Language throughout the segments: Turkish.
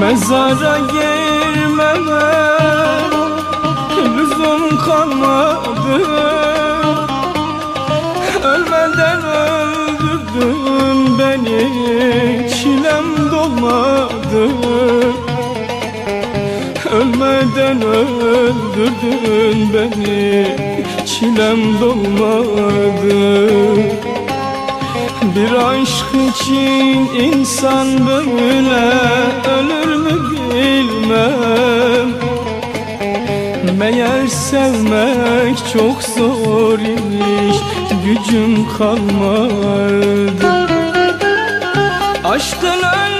Mezara girmeme lüzum kalmadı. Ölmeden öldürdün beni çilem dolmadı. Ölmeden öldürdün beni çilem dolmadı aşk için insan böyle ölür mü bilmem. Meğer sevmek çok zor imiş gücüm kalmadı. Aşkın öldürdü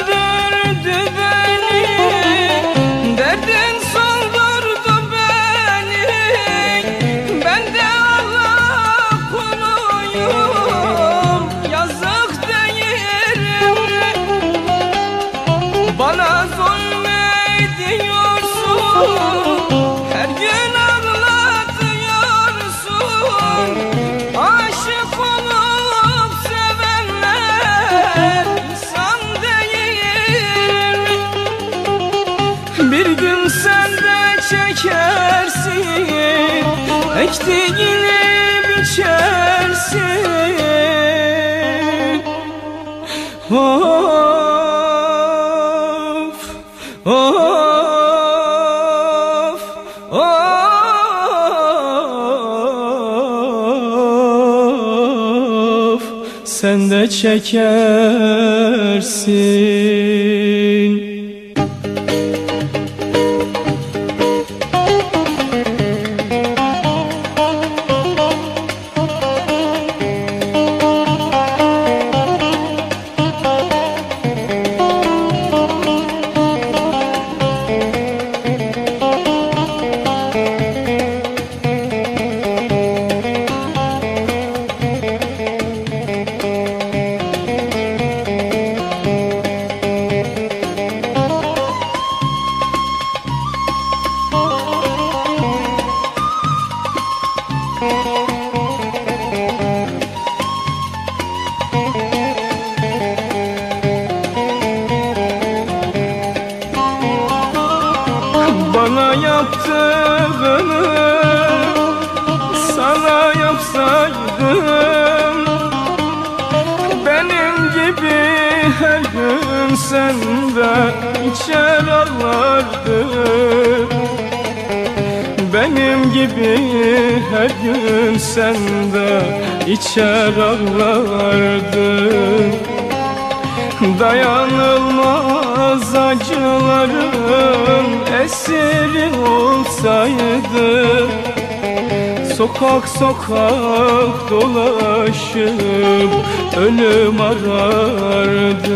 Ektiğini biçersin. Of, of, of. Sen de çekersin Bana yaptığını sana yapsaydım Benim gibi her gün sende içer ağlardım Benim gibi her gün sende içer ağlardım Dayanılmaz acıların esiri olsaydı Sokak sokak dolaşıp ölüm arardım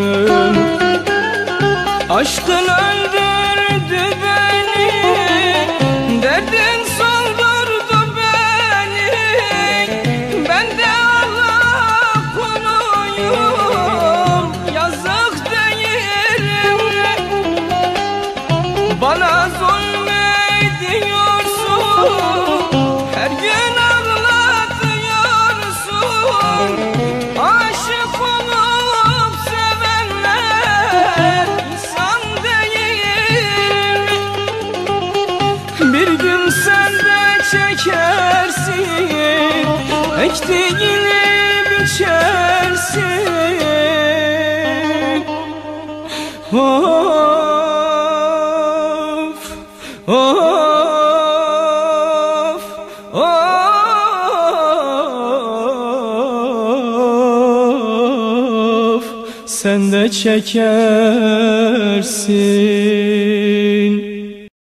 çekersin Ektiğini biçersin Of, of, of, sen de çekersin